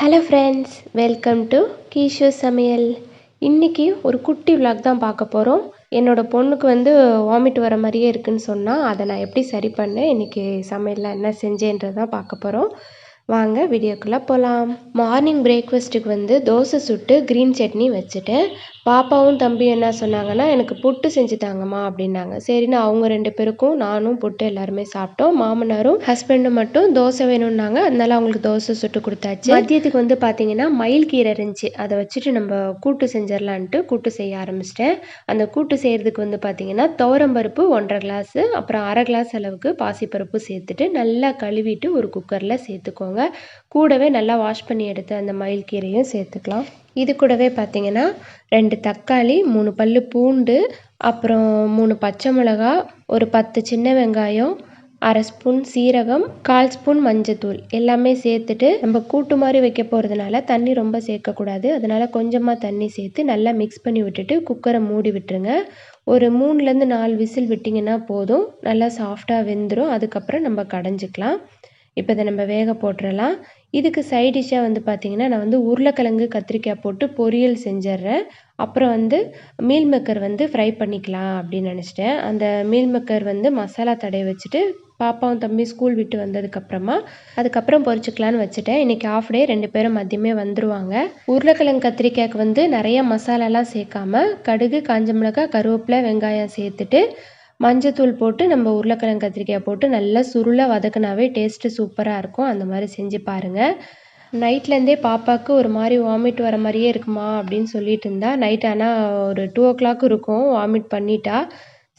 Hello friends welcome to கீஷோ சமையல் இன்றைக்கி ஒரு குட்டி விளாக் தான் பார்க்க போகிறோம் என்னோடய பொண்ணுக்கு வந்து வாமிட் வர மாதிரியே இருக்குன்னு சொன்னால் அதை நான் எப்படி சரி பண்ணேன் இன்றைக்கி சமையலில் என்ன செஞ்சேன்றது தான் பார்க்க போகிறோம் வாங்க வீடியோக்குள்ளே போகலாம் மார்னிங் பிரேக்ஃபாஸ்ட்டுக்கு வந்து தோசை சுட்டு க்ரீன் சட்னி வச்சுட்டு பாப்பாவும் தம்பியும் என்ன சொன்னாங்கன்னா எனக்கு புட்டு செஞ்சு தாங்கம்மா அப்படின்னாங்க. சரின்னு அவங்க ரெண்டு பேருக்கும் நானும் புட்டு எல்லாருமே சாப்பிட்டோம். மாமனாரும் ஹஸ்பண்டும் மட்டும் தோசை வேணும்னாங்க. அதனால அவங்களுக்கு தோசை சுட்டு கொடுத்தாச்சு. மதியத்துக்கு வந்து பார்த்தீங்கன்னா மயில் கீரை இருந்துச்சு. அதை வச்சுட்டு நம்ம கூட்டு செஞ்சிடலான்ட்டு கூட்டு செய்ய ஆரம்பிச்சிட்டேன். அந்த கூட்டு செய்கிறதுக்கு வந்து பார்த்தீங்கன்னா துவரம்பருப்பு ஒன்றரை கிளாஸு அப்புறம் அரை கிளாஸ் அளவுக்கு பாசிப்பருப்பு சேர்த்துட்டு நல்லா கழுவிட்டு ஒரு குக்கரில் சேர்த்துக்கோங்க. கூடவே நல்லா வாஷ் பண்ணி எடுத்து அந்த மயில் கீரையும் சேர்த்துக்கலாம். இது கூடவே பார்த்தீங்கன்னா ரெண்டு தக்காளி மூணு பல் பூண்டு அப்புறம் மூணு பச்சை மிளகா ஒரு பத்து சின்ன வெங்காயம் அரை ஸ்பூன் சீரகம் கால் ஸ்பூன் மஞ்சத்தூள் எல்லாமே சேர்த்துட்டு நம்ம கூட்டு மாதிரி வைக்க போகிறதுனால தண்ணி ரொம்ப சேர்க்கக்கூடாது அதனால் கொஞ்சமாக தண்ணி சேர்த்து நல்லா மிக்ஸ் பண்ணி விட்டுட்டு குக்கரை மூடி விட்டுருங்க. ஒரு மூணுலேருந்து நாலு விசில் விட்டிங்கன்னா போதும். நல்லா சாஃப்டாக வெந்துடும் அதுக்கப்புறம் நம்ம கடைஞ்சிக்கலாம். இப்போ இதை நம்ம வேக போட்டுடலாம் இதுக்கு சைட் டிஷ்ஷாக வந்து பார்த்திங்கன்னா நான் வந்து உருளைக்கிழங்கு கத்திரிக்காய் போட்டு பொரியல் செஞ்சிட்றேன் அப்புறம் வந்து மீல் மேக்கர் வந்து ஃப்ரை பண்ணிக்கலாம் அப்படின்னு நினச்சிட்டேன். அந்த மீல் மேக்கர் வந்து மசாலா தடைய வச்சுட்டு பாப்பாவும் தம்பி ஸ்கூல் விட்டு வந்ததுக்கப்புறமா அதுக்கப்புறம் பொறிச்சிக்கலான்னு வச்சுட்டேன். இன்றைக்கி ஆஃப் டே ரெண்டு பேரும் மதியமே வந்துடுவாங்க உருளைக்கிழங்கு கத்திரிக்காய்க்கு வந்து நிறைய மசாலாலாம் சேர்க்காம கடுகு காஞ்ச மிளகாய் கருவேப்பிலை வெங்காயம் சேர்த்துட்டு மஞ்சத்தூள் போட்டு நம்ம உருளைக்கிழங்கு கத்திரிக்காய் போட்டு நல்லா சுருளை வதக்குனாவே டேஸ்ட்டு சூப்பராக இருக்கும். அந்த மாதிரி செஞ்சு பாருங்கள் நைட்லேருந்தே பாப்பாவுக்கு ஒரு மாதிரி வாமிட் வர மாதிரியே இருக்குமா அப்படின்னு சொல்லிட்டு இருந்தா நைட் ஆனால் ஒரு டூ ஓ கிளாக் இருக்கும் வாமிட் பண்ணிட்டா.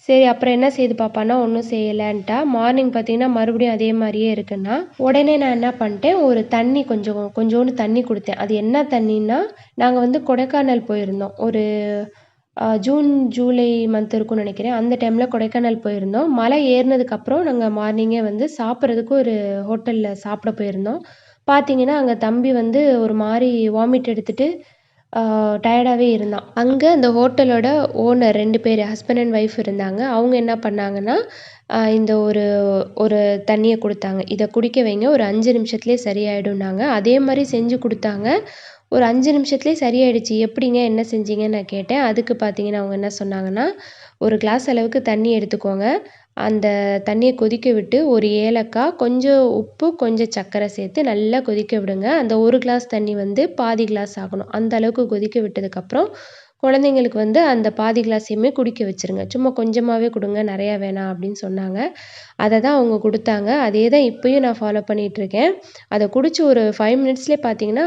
சரி அப்புறம் என்ன செய்து பாப்பான்னா ஒன்றும் செய்யலைன்ட்டா. மார்னிங் பார்த்தீங்கன்னா மறுபடியும் அதே மாதிரியே இருக்குன்னா உடனே நான் என்ன பண்ணிட்டேன் ஒரு தண்ணி கொஞ்சம் கொஞ்சோண்டு தண்ணி கொடுத்தேன். அது என்ன தண்ணின்னா நாங்கள் வந்து கொடைக்கானல் போயிருந்தோம். ஒரு ஜூன் ஜூலை மந்த் இருக்கும்னு நினைக்கிறேன். அந்த டைமில் கொடைக்கானல் போயிருந்தோம். மலை ஏறினதுக்கப்புறம் நாங்கள் மார்னிங்கே வந்து சாப்பிட்றதுக்கு ஒரு ஹோட்டலில் சாப்பிட போயிருந்தோம். பார்த்தீங்கன்னா அங்கே தம்பி வந்து ஒரு மாதிரி வாமிட் எடுத்துகிட்டு டயர்டாகவே இருந்தான். அங்கே அந்த ஹோட்டலோட ஓனர் ரெண்டு பேர் ஹஸ்பண்ட் அண்ட் ஒய்ஃப் இருந்தாங்க. அவங்க என்ன பண்ணாங்கன்னா இந்த ஒரு ஒரு தண்ணியை கொடுத்தாங்க. இதை குடிக்க வைங்க. ஒரு அஞ்சு நிமிஷத்துலேயே சரியாயிடும்னாங்க. அதே மாதிரி செஞ்சு கொடுத்தாங்க. ஒரு அஞ்சு நிமிஷத்துலேயே சரியாயிடுச்சு. எப்படிங்க என்ன செஞ்சீங்கன்னு நான் கேட்டேன். அதுக்கு பார்த்தீங்கன்னா அவங்க என்ன சொன்னாங்கன்னா ஒரு கிளாஸ் அளவுக்கு தண்ணி எடுத்துக்கோங்க. அந்த தண்ணியை கொதிக்க விட்டு ஒரு ஏலக்காய் கொஞ்சம் உப்பு கொஞ்சம் சர்க்கரை சேர்த்து நல்லா கொதிக்க விடுங்க. அந்த ஒரு கிளாஸ் தண்ணி வந்து பாதி கிளாஸ் ஆகணும். அந்த அளவுக்கு கொதிக்க விட்டதுக்கப்புறம் குழந்தைங்களுக்கு வந்து அந்த பாதி கிளாஸையுமே குடிக்க வச்சுருங்க. சும்மா கொஞ்சமாகவே கொடுங்க நிறையா வேணாம் அப்படின்னு சொன்னாங்க. அதை தான் அவங்க கொடுத்தாங்க. அதே தான் இப்போயும் நான் ஃபாலோ பண்ணிகிட்ருக்கேன் அதை குடித்து ஒரு ஃபைவ் மினிட்ஸ்லேயே பார்த்தீங்கன்னா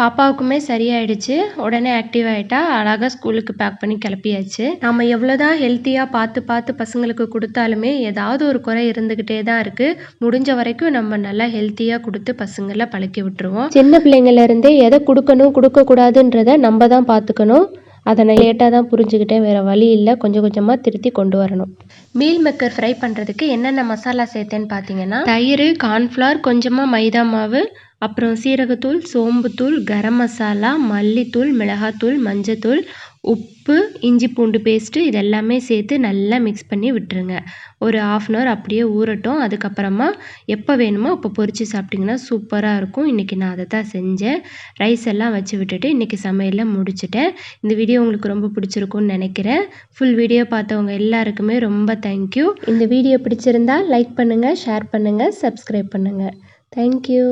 பாப்பாவுக்குமே சரியாயிடுச்சு. உடனே ஆக்டிவ் ஆகிட்டா அழகாக ஸ்கூலுக்கு பேக் பண்ணி கிளப்பியாச்சு. நம்ம எவ்வளோ தான் ஹெல்த்தியாக பார்த்து பார்த்து பசங்களுக்கு கொடுத்தாலுமே ஏதாவது ஒரு குறை இருந்துக்கிட்டே தான் இருக்குது முடிஞ்ச வரைக்கும் நம்ம நல்லா ஹெல்த்தியாக கொடுத்து பசங்களை பழக்கி விட்டுருவோம். சின்ன பிள்ளைங்கள்லேருந்தே எதை கொடுக்கணும் கொடுக்கக்கூடாதுன்றதை நம்ம தான் பார்த்துக்கணும். அதை நான் லேட்டாக தான் புரிஞ்சுக்கிட்டேன். வேறு வழி இல்லை. கொஞ்சம் கொஞ்சமாக திருத்தி கொண்டு வரணும். மீல் மேக்கர் ஃப்ரை பண்ணுறதுக்கு என்னென்ன மசாலா சேர்த்தேன்னு பார்த்தீங்கன்னா தயிர் கார்ன்ஃப்ளவர் கொஞ்சமாக மைதா மாவு அப்புறம் சீரகத்தூள் சோம்புத்தூள் கரம் மசாலா மல்லித்தூள் மிளகாத்தூள் மஞ்சத்தூள் உப்பு இஞ்சி பூண்டு பேஸ்ட்டு இது எல்லாமே சேர்த்து நல்லா மிக்ஸ் பண்ணி விட்டுருங்க. ஒரு ஆஃப் அன் ஹவர் அப்படியே ஊறட்டும். அதுக்கப்புறமா எப்போ வேணுமோ அப்போ பொரித்து சாப்பிட்டிங்கன்னா சூப்பராக இருக்கும். இன்றைக்கி நான் அதை தான் செஞ்சேன். ரைஸ் எல்லாம் வச்சு விட்டுட்டு இன்றைக்கி சமையலில் முடிச்சிட்டேன். இந்த வீடியோ உங்களுக்கு ரொம்ப பிடிச்சிருக்கும்னு நினைக்கிறேன். ஃபுல் வீடியோ பார்த்தவங்க எல்லாருக்குமே ரொம்ப தேங்க்யூ இந்த வீடியோ பிடிச்சிருந்தா லைக் பண்ணுங்கள் ஷேர் பண்ணுங்கள் சப்ஸ்கிரைப் பண்ணுங்கள் தேங்க்யூ